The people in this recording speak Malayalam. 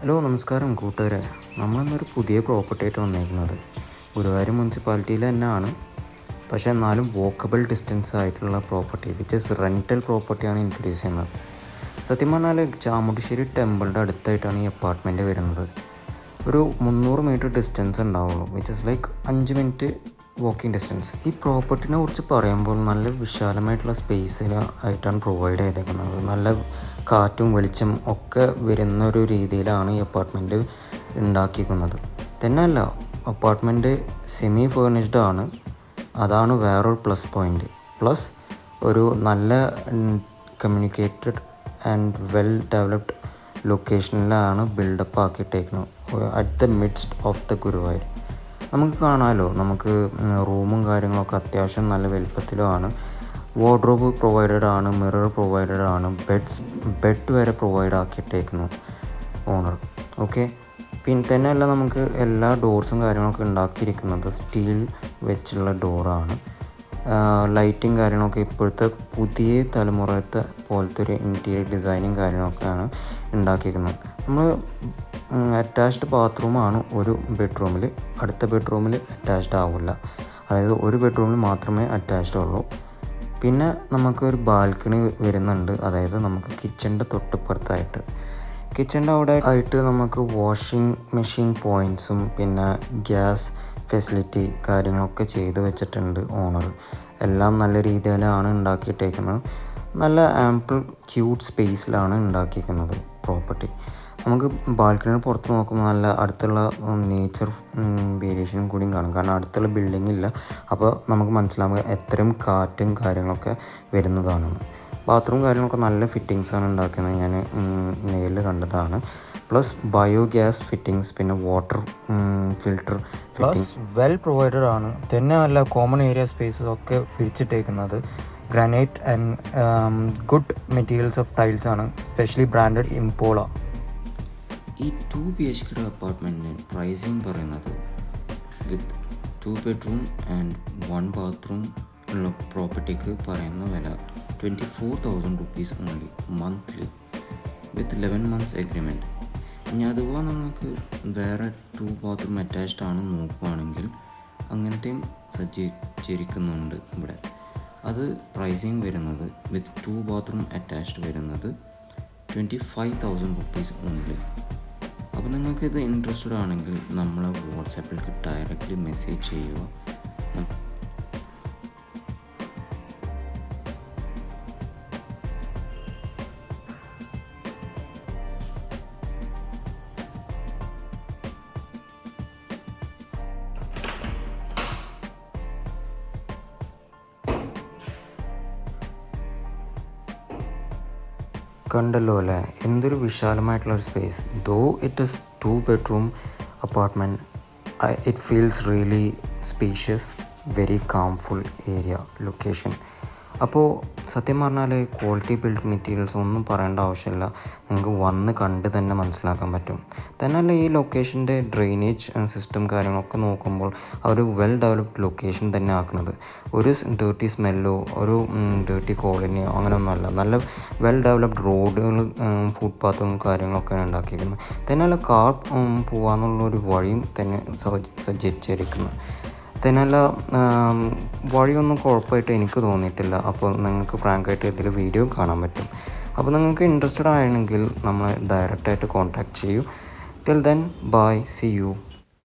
ഹലോ നമസ്കാരം കൂട്ടുകാരെ. നമ്മളിന്നൊരു പുതിയ പ്രോപ്പർട്ടി ആയിട്ട് വന്നേക്കുന്നത്. ഗുരുവായൂർ മുനിസിപ്പാലിറ്റിയിൽ തന്നെയാണ്. പക്ഷേ എന്നാലും വോക്കബിൾ ഡിസ്റ്റൻസ് ആയിട്ടുള്ള പ്രോപ്പർട്ടി വിച്ച് ഇസ് റെന്റൽ പ്രോപ്പർട്ടിയാണ് ഇൻക്രീസ് ചെയ്യുന്നത്. സത്യം പറഞ്ഞാൽ ചാമുണ്ടിശ്ശേരി ടെമ്പിളിന്റെ അടുത്തായിട്ടാണ് ഈ അപ്പാർട്ട്മെന്റ് വരുന്നത്. ഒരു മുന്നൂറ് മീറ്റർ ഡിസ്റ്റൻസ് ഉണ്ടാവുള്ളൂ. വിച്ച് ഇസ് ലൈക്ക് അഞ്ച് മിനിറ്റ് വാക്കിംഗ് ഡിസ്റ്റൻസ് ഈ പ്രോപ്പർട്ടിനെ കുറിച്ച് പറയുമ്പോൾ നല്ല വിശാലമായിട്ടുള്ള സ്പേസിൽ ആയിട്ടാണ് പ്രൊവൈഡ് ചെയ്തേക്കുന്നത്. നല്ല കാറ്റും വെളിച്ചം ഒക്കെ വരുന്ന ഒരു രീതിയിലാണ് ഈ അപ്പാർട്ട്മെന്റ് ഉണ്ടാക്കിയിരിക്കുന്നത്. തന്നെയല്ല അപ്പാർട്ട്മെന്റ് സെമി ഫേർണിഷ്ഡ് ആണ്. അതാണ് വേറൊരു പ്ലസ് പോയിന്റ് പ്ലസ് ഒരു നല്ല കമ്മ്യൂണിക്കേറ്റഡ് ആൻഡ് വെൽ ഡെവലപ്ഡ് ലൊക്കേഷനിലാണ് build up ആക്കിയിട്ടേക്കുന്നത്. At the midst of the Guruvayur. നമുക്ക് കാണാമല്ലോ നമുക്ക് റൂമും കാര്യങ്ങളൊക്കെ അത്യാവശ്യം നല്ല വലുപ്പത്തിലുമാണ്. വാർഡ്രോബ് പ്രൊവൈഡഡ് ആണ് മിറർ പ്രൊവൈഡഡ് ആണ് ബെഡ്സ് ബെഡ് വരെ പ്രൊവൈഡ് ആക്കിയിട്ടേക്കുന്നു ഓണർ ഓക്കെ പിന്നെ തന്നെയല്ല നമുക്ക് എല്ലാ ഡോർസും കാര്യങ്ങളൊക്കെ ഉണ്ടാക്കിയിരിക്കുന്നത് സ്റ്റീൽ വെച്ചുള്ള ഡോറാണ് ലൈറ്റിങ് കാര്യങ്ങളൊക്കെ ഇപ്പോഴത്തെ പുതിയ തലമുറത്തെ പോലത്തെ ഒരു ഇന്റീരിയർ ഡിസൈനിങ് കാര്യങ്ങളൊക്കെയാണ് ഉണ്ടാക്കിയിരിക്കുന്നത്. നമ്മൾ അറ്റാച്ച്ഡ് ബാത്റൂമാണ് ഒരു ബെഡ്റൂമിൽ അടുത്ത ബെഡ്റൂമിൽ അറ്റാച്ച്ഡ് ആവില്ല. അതായത് ഒരു ബെഡ്റൂമിൽ മാത്രമേ അറ്റാച്ച്ഡ് ഉള്ളൂ. പിന്നെ നമുക്കൊരു ബാൽക്കണി വരുന്നുണ്ട്. അതായത് നമുക്ക് കിച്ചന്റെ തൊട്ടിപ്പുറത്തായിട്ട്. കിച്ചന്റെ അവിടെ ആയിട്ട് നമുക്ക് വാഷിംഗ് മെഷീൻ പോയിന്റ്സും പിന്നെ ഗ്യാസ് ഫെസിലിറ്റി കാര്യങ്ങളൊക്കെ ചെയ്ത് വെച്ചിട്ടുണ്ട് ഓണർ. എല്ലാം നല്ല രീതിയിലാണ് ഉണ്ടാക്കിയിട്ടേക്കുന്നത്. നല്ല ആംപിൾ ക്യൂട്ട് സ്പേസിലാണ് ഉണ്ടാക്കിയിരിക്കുന്നത് പ്രോപ്പർട്ടി. നമുക്ക് ബാൽക്കണിയുടെ പുറത്ത് നോക്കുമ്പോൾ നല്ല അടുത്തുള്ള നേച്ചർ വേരിയേഷനും കൂടിയും കാണും. കാരണം അടുത്തുള്ള ബിൽഡിംഗ് ഇല്ല. അപ്പോൾ നമുക്ക് മനസ്സിലാവുക എത്രയും കാറ്റും കാര്യങ്ങളൊക്കെ വരുന്നതാണെന്ന് ബാത്റൂം കാര്യങ്ങളൊക്കെ നല്ല ഫിറ്റിങ്സാണ് ഉണ്ടാക്കുന്നത്. ഞാൻ നേരിൽ കണ്ടതാണ്. പ്ലസ് ബയോഗ്യാസ് ഫിറ്റിങ്സ് പിന്നെ water filter plus well provided ആണ്. തന്നെ നല്ല കോമൺ ഏരിയ സ്പേസസ് ഒക്കെ പിരിച്ചിട്ടേക്കുന്നത് granite and good materials of tiles ആണ്. സ്പെഷ്യലി ബ്രാൻഡഡ് ഇംപോള ഈ ടു ബി എച്ച് കെ അപ്പാർട്ട്മെന്റിന് പ്രൈസിങ് പറയുന്നത് with two bedroom and one bathroom ഉള്ള പ്രോപ്പർട്ടിക്ക് പറയുന്ന വില twenty four thousand rupees only monthly with eleven months agreement ഇനി അതുപോലെ നിങ്ങൾക്ക് വേറെ ടു ബാത്റൂം അറ്റാച്ച്ഡ് ആണ് നോക്കുകയാണെങ്കിൽ അങ്ങനത്തെയും സജ്ജീകരിക്കുന്നുണ്ട് ഇവിടെ. അത് പ്രൈസിങ് വരുന്നത് വിത്ത് ടു ബാത്റൂം അറ്റാച്ച്ഡ് വരുന്നത് twenty five thousand rupees only അപ്പോൾ നിങ്ങൾക്ക് ഇത് ഇൻട്രസ്റ്റഡ് ആണെങ്കിൽ നമ്മളെ വാട്സാപ്പിലേക്ക് ഡയറക്റ്റ്ലി മെസ്സേജ് ചെയ്യുക. കണ്ടല്ലോ അല്ലേ? എന്തൊരു വിശാലമായിട്ടുള്ള ഒരു space though it is two bedroom apartment it feels really spacious very calmful area location അപ്പോൾ സത്യം പറഞ്ഞാൽ ക്വാളിറ്റി ബിൽഡ് മെറ്റീരിയൽസ് ഒന്നും പറയേണ്ട ആവശ്യമില്ല. നിങ്ങൾക്ക് വന്ന് കണ്ട് തന്നെ മനസ്സിലാക്കാൻ പറ്റും. തന്നെയല്ല ഈ ലൊക്കേഷന്റെ ഡ്രെയിനേജ് സിസ്റ്റം കാര്യങ്ങളൊക്കെ നോക്കുമ്പോൾ ഒരു വെൽ ഡെവലപ്ഡ് ലൊക്കേഷൻ തന്നെ ആക്കുന്നത്. ഒരു ഡേർട്ടി സ്മെല്ലോ ഒരു ഡേർട്ടി കോളനിയോ അങ്ങനെയൊന്നുമല്ല. നല്ല വെൽ ഡെവലപ്ഡ് റോഡുകൾ ഫുട്പാത്തും കാര്യങ്ങളൊക്കെയാണ് ഉണ്ടാക്കിയിരിക്കുന്നത്. തന്നെയല്ല കാർ പോകാനുള്ള ഒരു വഴിയും തന്നെ സജ്ജീകരിച്ചിരിക്കുന്നത് തന്നെയല്ല വഴിയൊന്നും കുഴപ്പമായിട്ട് എനിക്ക് തോന്നിയിട്ടില്ല. അപ്പോൾ നിങ്ങൾക്ക് ഫ്രാങ്കായിട്ട് ഇതിൽ വീഡിയോ കാണാൻ പറ്റും. അപ്പോൾ നിങ്ങൾക്ക് ഇൻട്രസ്റ്റഡ് ആണെങ്കിൽ നമ്മളെ ഡയറക്റ്റായിട്ട് കോൺടാക്റ്റ് ചെയ്യൂ. Till then bye see you